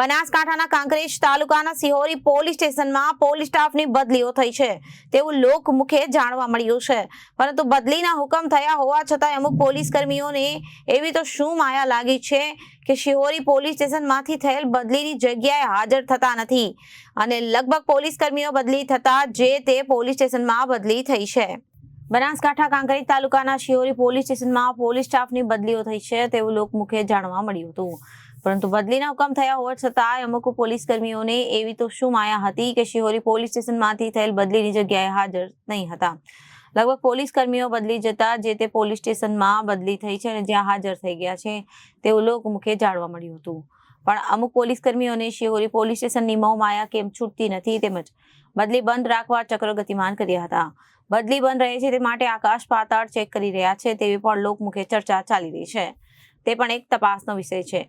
બનાસકાંઠાના કાંકરેજ તાલુકાના સિહોરી પોલીસ સ્ટેશનમાં પોલીસ સ્ટાફની બદલીઓ થઈ છે. તેવું લોકમુખે જાણવા મળ્યું છે. પરંતુ બદલીના હુકમ થયા હોવા છતાં અમુક પોલીસ કર્મીઓને એવી તો શું માયા લાગી છે કે શિહોરી પોલીસ સ્ટેશનમાંથી થયેલ બદલીની જગ્યાએ હાજર થતા નથી અને લગભગ પોલીસ કર્મીઓ બદલી થતા જે તે પોલીસ સ્ટેશનમાં બદલી થઈ છે. બનાસકાંઠા કાંકરેજ તાલુકાના શિહોરી પોલીસ સ્ટેશનમાં પોલીસ સ્ટાફની બદલીઓ થઈ છે તેવું લોકમુખે જાણવા મળ્યું હતું. પરંતુ બદલીના હુકમ થયા હોવા છતાં અમુક પોલીસ કર્મીઓને એવી તો શું માયા હતી કે શિહોરી પોલીસ સ્ટેશનમાંથી થયેલ બદલીની જગ્યાએ હાજર નહીં હતા? લગભગ પોલીસ કર્મીઓ બદલી જતા જે તે પોલીસ સ્ટેશનમાં બદલી થઈ છે અને જ્યાં હાજર થઈ ગયા છે, તેવું લોકમુખે જાણવા મળ્યું હતું. પણ અમુક પોલીસ કર્મીઓને શિહોરી પોલીસ સ્ટેશનની મોહ માયા કેમ છૂટતી નથી તેમજ બદલી બંધ રાખવા ચક્ર ગતિમાન કર્યા હતા. બદલી બંધ રહે છે તે માટે આકાશ પાતાળ ચેક કરી રહ્યા છે તેવી પણ લોકમુખે ચર્ચા ચાલી રહી છે. તે પણ એક તપાસનો વિષય છે.